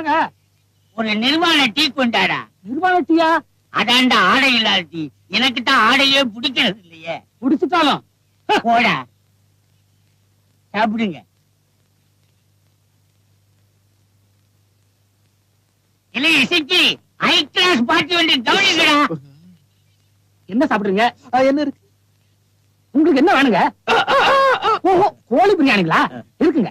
என்னங்க ஒரு நிர்வாண டீ கொண்டாடா. நிர்வாண டீயா? அதான்டா ஆடை இல்லாத டீ. எனக்கு தான் ஆடையே பிடிக்கிறது இல்லையே. குடிச்சுட்டாலும். போடா. சாப்பிடுங்க. இல்ல இசைக்கு ஹை கிளாஸ் பார்ட்டி வந்து கவனிக்கடா என்ன சாப்பிடுறீங்க? என்ன இருக்கு? உங்களுக்கு என்ன வேணுங்க? ஓஹோ கோழி பிரியாணிங்களா? இருக்குங்க.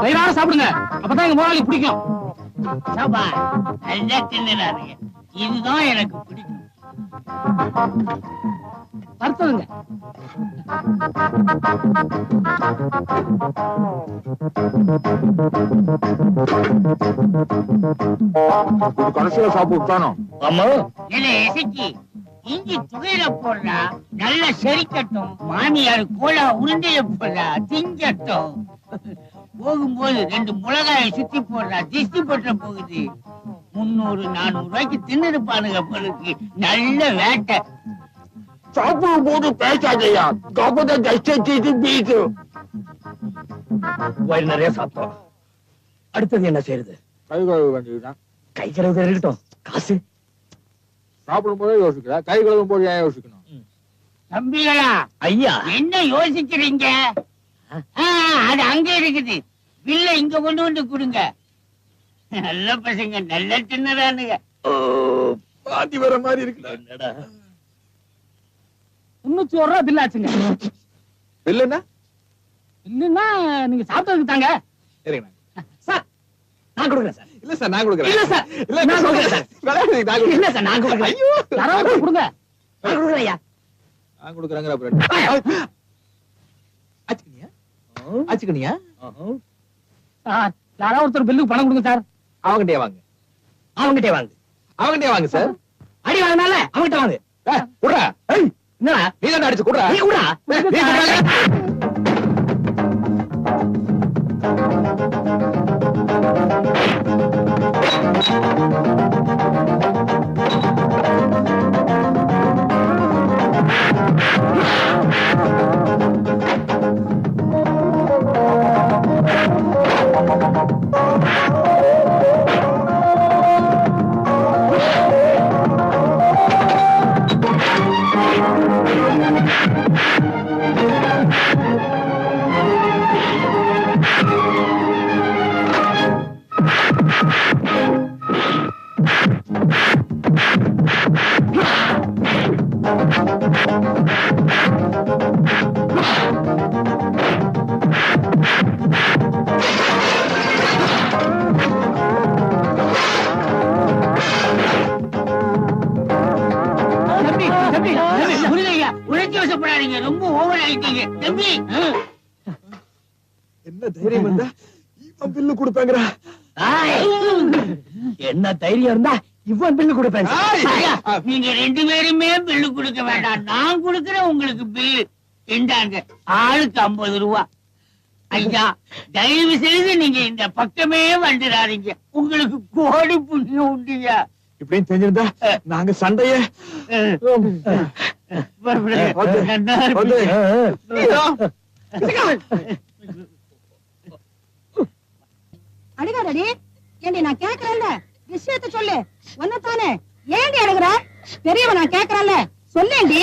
வயிறார சாப்பிடுங்க. அப்பதான் எங்க முதலாளி பிடிக்கும். இதுதான் எனக்கு பிடிக்கும். வறுத்ததுங்க கடைசியில சாப்பிட்டானோ ஆமா இல்ல இசைக்கு இஞ்சி துகையில போடுறா நல்லா செரிக்கட்டும். மாமியார் கோலா உருண்டைய போடுறா திங்கட்டும். போகும்போது ரெண்டு மிளகாய சுத்தி போடுறா திஷ்டி பற்ற போகுது. முன்னூறு நானூறு ரூபாய்க்கு தின்னுருப்பானுங்க பொழுது நல்ல வேட்டை. சாப்பிடும் போது பேசாதையா. கபத கஷ்டத்தை பீசு. வயிறு நிறைய சாப்பிட்டோம். அடுத்தது என்ன செய்யறது? கை கழுவ வேண்டியதுதான். கை கழுவு இருக்கட்டும் காசு? சாப்பிடும் போதே யோசிக்கிற கை கழுவும் போது ஏன் யோசிக்கணும்? தம்பிகளா ஐயா. என்ன யோசிக்கிறீங்க? அது அங்க இருக்குது. பில்ல இங்க கொண்டு வந்து கொடுங்க. நல்ல பசங்க நல்ல தின்னுறானுங்க. பாதி வர மாதிரி இருக்குடா. முன்னூத்தி ஒரு ரூபா பில் ஆச்சுங்க நீங்க சாப்பிட்டதுக்கு தாங்க. சரிங்க சார் நான் கொடுக்குறேன் சார். இல்ல சார் நான் கொடுக்குறேன். இல்ல சார் இல்ல நான் கொடுக்குறேன் சார். இல்ல சார் நான் கொடுக்குறேன். ஐயோ. யாராவது கொடுங்க. நான் கொடுக்குறேன் ஐயா. நான் கொடுக்குறேங்கிற அப்புறம் ஆச்சுக்கணியா ஆச்சுக்கணியா சார் யாராவது ஒருத்தர் பில்லுக்கு பணம் கொடுங்க சார். அவங்கிட்டே வாங்க. அவங்ககிட்டே வாங்க. அவங்கிட்டே வாங்க சார். அடி வாங்கினால அவங்ககிட்ட வாங்க. ஏய், என்னடா? நீ தான் அடிச்சு குடுறா. நீ கூட வசப்படாதீங்க ரொம்ப ஓவர் ஆயிட்டீங்க. தம்பி. என்ன தைரியம் இருந்தா இவன் பில்லு கொடுப்பேங்கிறா. என்ன தைரியம் இருந்தா இவன் பில்லு கொடுப்பேன். நீங்க ரெண்டு பேருமே பில்லு கொடுக்க வேண்டாம். நான் கொடுக்கிறேன் உங்களுக்கு பில்லு இந்தாங்க. ஆளுக்கு ஐம்பது ரூபா. ஐயா தயவு செய்து நீங்க இந்த பக்கமே வந்துடாதீங்க. உங்களுக்கு கோடி புண்ணியம் உண்டுங்க இப்படின்னு தெரிஞ்சிருந்தா நாங்க சண்டைய. அடிக்காதடி ஏண்டி நான் கேக்குறேன்ல விஷயத்த சொல்லு. ஒன்னதானே ஏண்டி அழுகுற? பெரியவன் நான் கேக்குறேன்ல சொல்லேண்டி.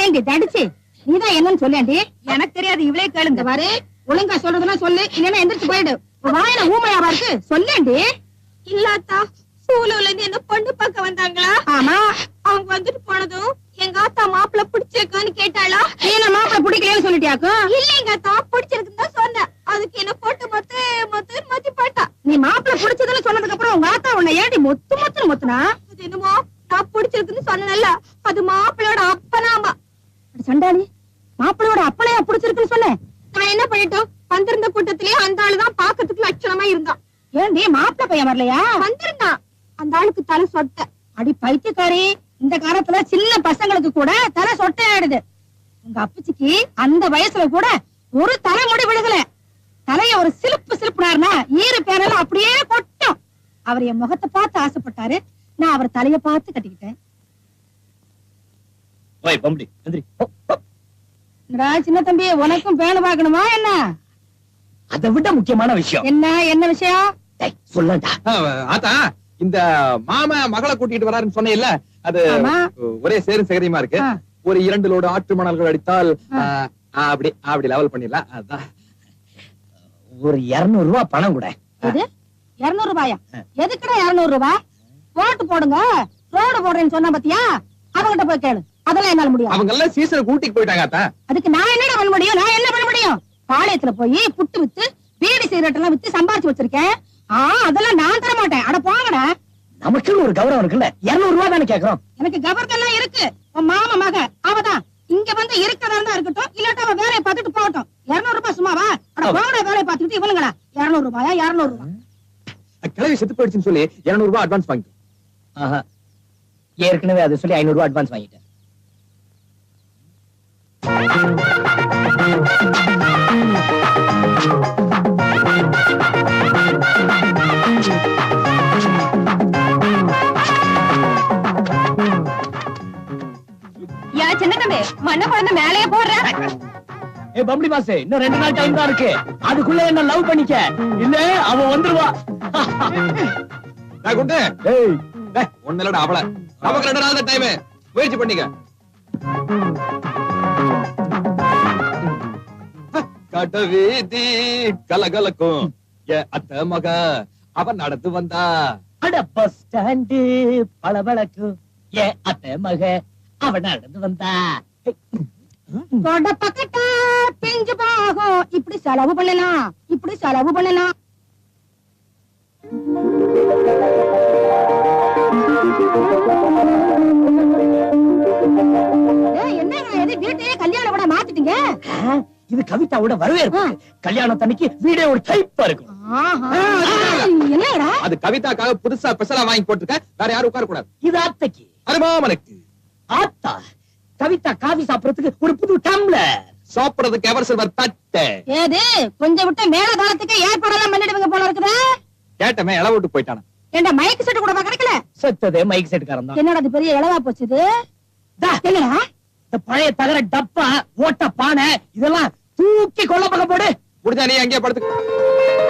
ஏண்டி தடிச்சு. நீதான் என்னன்னு சொல்லேண்டி. எனக்கு தெரியாது இவளே கேளுங்க பாரு ஒழுங்கா சொல்றதுன்னா சொல்லு. இல்லைன்னா எந்திரிச்சு போயிடு. வாயில ஊமையாவா இருக்கு. சொல்லேண்டி. இல்லாத்தா சூலூர்ல இருந்து என்ன பொண்ணு பார்க்க வந்தாங்களா? ஆமா. அவங்க வந்துட்டு போனதும் எங்க ஆத்தா மாப்பிள்ள பிடிச்சிருக்கான்னு கேட்டாளா? நீ என்ன மாப்பிள பிடிக்கலன்னு சொல்லிட்டியாக்கும் இல்ல எங்க ஆத்தா பிடிச்சிருக்குன்னு தான் சொன்னேன். அதுக்கு என்ன போட்டு மொத்த மொத்த மத்தி போட்டா. நீ மாப்பிள பிடிச்சதுன்னு சொன்னதுக்கு அப்புறம் உங்க ஆத்தா உன்னை ஏண்டி மொத்து மொத்துன்னு மொத்துனா? அது என்னமோ நான் பிடிச்சிருக்குன்னு சொன்னேன்ல. அது மாப்பிள்ளையோட அப்பனாமா. சண்டாளி மாப்பிளையோட அப்பளையா பிடிச்சிருக்குன்னு சொன்னேன். நான் என்ன பண்ணிட்டோம்? வந்திருந்த கூட்டத்திலேயே அந்த ஆளுதான் பாக்கிறதுக்கு லட்சணமா இருந்தான். ஏண்டி மாப்பிள பையன் வரலையா? வந்திருந்தான் அந்த ஆளுக்கு தலை சொட்ட. அடி பைத்தியக்காரி இந்த காலத்துல சின்ன பசங்களுக்கு கூட தலை சொட்டை ஆயிடுது. உங்க அப்பச்சிக்கு அந்த வயசுல கூட ஒரு தலைமுடி விழுகல. தலைய ஒரு சிலுப்பு சிலுப்புனாருனா ஈரு பேரெல்லாம் அப்படியே கொட்டும். அவர் என் முகத்தை பார்த்து ஆசைப்பட்டாரு. நான் அவர் தலைய பார்த்து கட்டிக்கிட்டேன். சின்ன தம்பி உனக்கும் பேணு பார்க்கணுமா என்ன? அதை விட முக்கியமான விஷயம். என்ன என்ன விஷயம்? சொல்லண்டா ஆத்தா. இந்த மாமா மகளை கூட்டிட்டு வராருன்னு சொன்னேன்ல அது. ஒரே சேரும் சேகரியமா இருக்கு. ஒரு இரண்டு லோடு ஆற்று மணல்கள் அடித்தால் அப்படி அப்படி லெவல் பண்ணிடலாம். அதான். ஒரு இருநூறு ரூபாய் பணம் கூட. இருநூறு ரூபாயா? எதுக்குடா இருநூறு ரூபாய் போட்டு போடுங்க. ரோடு போடுறேன்னு சொன்ன பாத்தியா? அவங்கிட்ட போய் கேளு. அதெல்லாம் என்னால முடியாது அவங்க எல்லாம் சீசனை கூட்டிட்டு போயிட்டாங்க அதுக்கு நான் என்னடா பண்ண முடியும்? நான் என்ன பண்ண முடியும்? பாளையத்துல போய் புட்டு வித்து பீடி சிகரெட் எல்லாம் வித்து சம்பாதிச்சு வச்சிருக்கேன். அதெல்லாம் நான் தர மாட்டேன் அட போங்கடா. நமக்குன்னு ஒரு கௌரவம் இருக்குல்ல? இருநூறு ரூபாய் தானே கேக்குறோம். எனக்கு கபர்க்கெல்லாம் இருக்கு. உன் மாமா மக அவதான். இங்க வந்து இருக்கிறதா இருந்தா இருக்கட்டும் இல்லாட்டா வேலையை பார்த்துட்டு போகட்டும். இருநூறு ரூபாய் சும்மாவா அட போங்கடா வேலையை பார்த்துட்டு இவனுங்கடா. இருநூறு ரூபாயா இருநூறு ரூபாய் செத்து போயிடுச்சுன்னு சொல்லி இருநூறு ரூபாய் அட்வான்ஸ் வாங்கிட்டோம். ஆஹா. ஏற்கனவே அதை சொல்லி ஐநூறு ரூபாய் அட்வான்ஸ் வாங்கிட்டேன். மண்ண குழந்தை மேலேயே போடுற. ஏ பம்படி மாசு இன்னும் ரெண்டு நாள் டைம் தான் இருக்கு. அதுக்குள்ள என்ன லவ் பண்ணிக்க? இல்ல அவ வந்துருவா. நான் குண்டு ஏய். டேய், ஒண்ணு இல்லடா அவள. நமக்கு ரெண்டு நாள் தான் டைம் முயற்சி பண்ணிக்க. கட வீதி கலகலக்கும். ஏ அத்த மக அவ நடந்து வந்தா. அட பஸ் ஸ்டாண்டு பளபளக்கு. ஏ அத்தை மக அவ நடந்து வந்தா. தொட பக்கட்டா பிஞ்சு போகும் இப்படி செலவு பண்ணலாம். இப்படி செலவு பண்ணலாம். வீட்டையே கல்யாணம் கூட மாத்திட்டீங்க? இது கவிதாவோட வரவேற்பு. கல்யாணத்தன்னைக்கு வீடே ஒரு டைப்பா இருக்கும். என்னடா அது கவிதாக்காக புதுசா ஸ்பெஷலா வாங்கி போட்டிருக்க. வேற யாரும் உட்கார கூடாது. இது அத்தைக்கு அருமாமனுக்கு ஆத்தா? கவிதா காபி சாப்பிடறதுக்கு ஒரு புது டம்ளர் சாப்பிடுறதுக்கு எவர் சில்வர் தட்டை. ஏது? கொஞ்சம் விட்டு மேல காலத்துக்கு ஏற்பாடெல்லாம் பண்ணிடுவீங்க போல இருக்குதா. கேட்டமே இளவு விட்டு போயிட்டான? ஏண்டா மைக் செட் கூட கிடைக்கல செத்ததே மைக் செட்டுக்காரன் தான் என்னடா அது பெரிய இளவா போச்சு இது என்னடா? இந்த பழைய தகர டப்பா ஓட்ட பானை இதெல்லாம் தூக்கி கொல்ல பக்கம் போடு. முடிஞ்சா நீ அங்கேயே படுத்து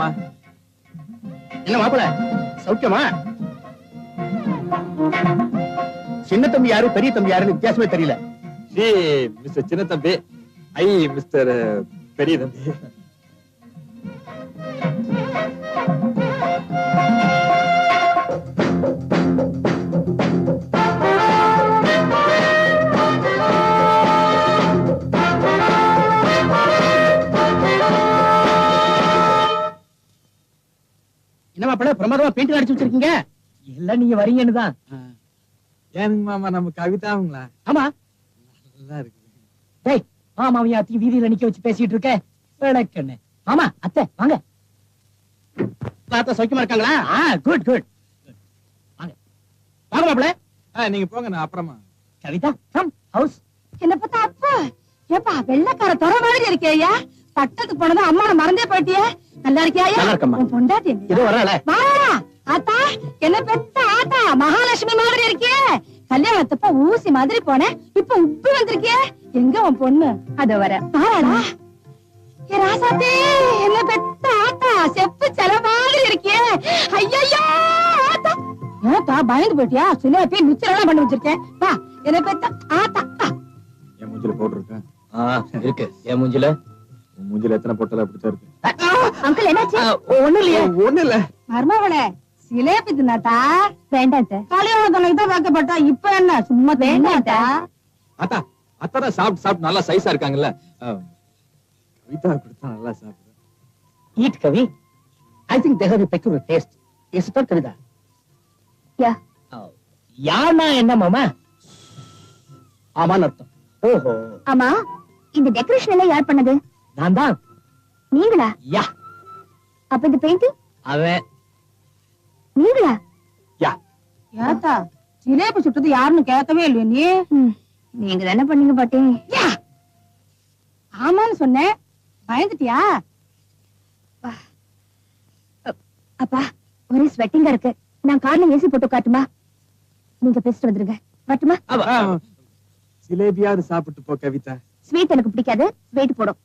மாமா என்ன மாப்பிள? சௌக்கியமா? சின்ன தம்பி யாரு பெரிய தம்பி யாருன்னு வித்தியாசமே தெரியல. சின்ன தம்பி. ஐ மிஸ்டர் பெரிய தம்பி. என்ன மாப்பிள பிரமாதமா பெயிண்ட் அடிச்சு வச்சிருக்கீங்க? எல்லாம் நீங்க வரீங்கன்னு தான் ஏனுங்க மாமா நம்ம கவிதாங்களா ஆமா. நல்லா இருக்கு டேய் மாமாவையும் அத்தையும் வீதியில நிக்க வச்சு பேசிட்டு இருக்க. விளக்கண்ணு. மாமா அத்தை வாங்க. அத்தை சௌக்கியமா இருக்காங்களா? ஆ குட் குட் வாங்க. வாங்க மாப்பிள. ஆ, நீங்க போங்க நான் அப்புறமா. கவிதா கம் ஹவுஸ் என்ன பார்த்தா அப்பா. ஏப்பா வெள்ளக்கார துறை மாதிரி இருக்கியா பட்டத்துக்கு போனதும் அம்மா மறந்தே போயிட்டியே. நல்லா இருக்கியா. உன் பொண்டாட்டி எங்கயா? இதோ வரல வா ஆத்தா என்ன பெத்த ஆத்தா? மகாலட்சுமி மாதிரி இருக்கியே. கல்யாணத்தப்ப ஊசி மாதிரி போனேன். இப்ப உப்பு வந்திருக்கியே. எங்க உன் பொண்ணு? அது வர. பாராடா ஏ ராசாத்தே என்ன பெத்த ஆத்தா? செப்பு செல மாதிரி இருக்கியே. ஐயோ ஆத்தா. ஏத்தா பயந்து போயிட்டியா? சில பேர் நிச்சயம் பண்ணி வச்சிருக்கேன். வா என்ன பெத்த ஆத்தா. என் மூஞ்சில பவுடர் இருக்கா. என் மூஞ்சில? மூஞ்சில எத்தனை பொட்டல அப்படித்தான் இருக்கு. அங்கிள் என்னாச்சு? ஒண்ணு இல்லையா. ஒண்ணு இல்ல. மருமவளே சிலேபி தின்னாட்டா வேண்டாம் அத்தை. கல்யாண தொலைக்கு தான் வைக்கப்பட்டா இப்ப என்ன? சும்மா வேண்டாட்டா அத்தா அத்தான் சாப்பிட்டு சாப்பிட்டு நல்லா சைஸா இருக்காங்கல்ல. கவிதா கொடுத்தா நல்லா சாப்பிடுறேன் eat Kavi. I think peculiar taste. Is it not Kavitha Yeah. யானா என்ன மாமா? ஆமான்னு அர்த்தம். ஓஹோ. ஆமா இந்த டெக்கரேஷன் எல்லாம் யார் பண்ணது? நான் தான் நீங்களா? யா. அப்ப இந்த பெயிண்டிங் அவன் நீங்களா? யா. ஏத்தா சிலேபி சுட்டது யாருன்னு கேட்கவே இல்லையா நீ. நீங்க தானே பண்ணீங்க பாட்டி? யா. ஆமான்னு சொன்னேன். பயந்துட்டியா? அப்பா ஒரே ஸ்வெட்டிங்கா இருக்கு. நான் கார்ல ஏசி போட்டு காட்டுமா நீங்க பேசிட்டு வந்துருங்க. வரட்டுமா? ஜிலேபியாவது சாப்பிட்டு போ கவிதா. ஸ்வீட் எனக்கு பிடிக்காது. வெயிட் போடும்.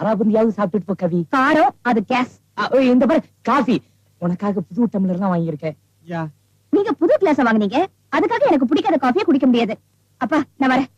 காராபுந்தியாவது சாப்பிட்டுட்டு போ கவி. காரம் அது கேஸ். இந்த பாரு காஃபி. உனக்காக புது டம்ளர் எல்லாம் வாங்கியிருக்கேன். யா. நீங்க புது கிளாஸ் வாங்குனீங்க. அதுக்காக எனக்கு பிடிக்காத காஃபியை குடிக்க முடியாது. அப்பா நான் வரேன்.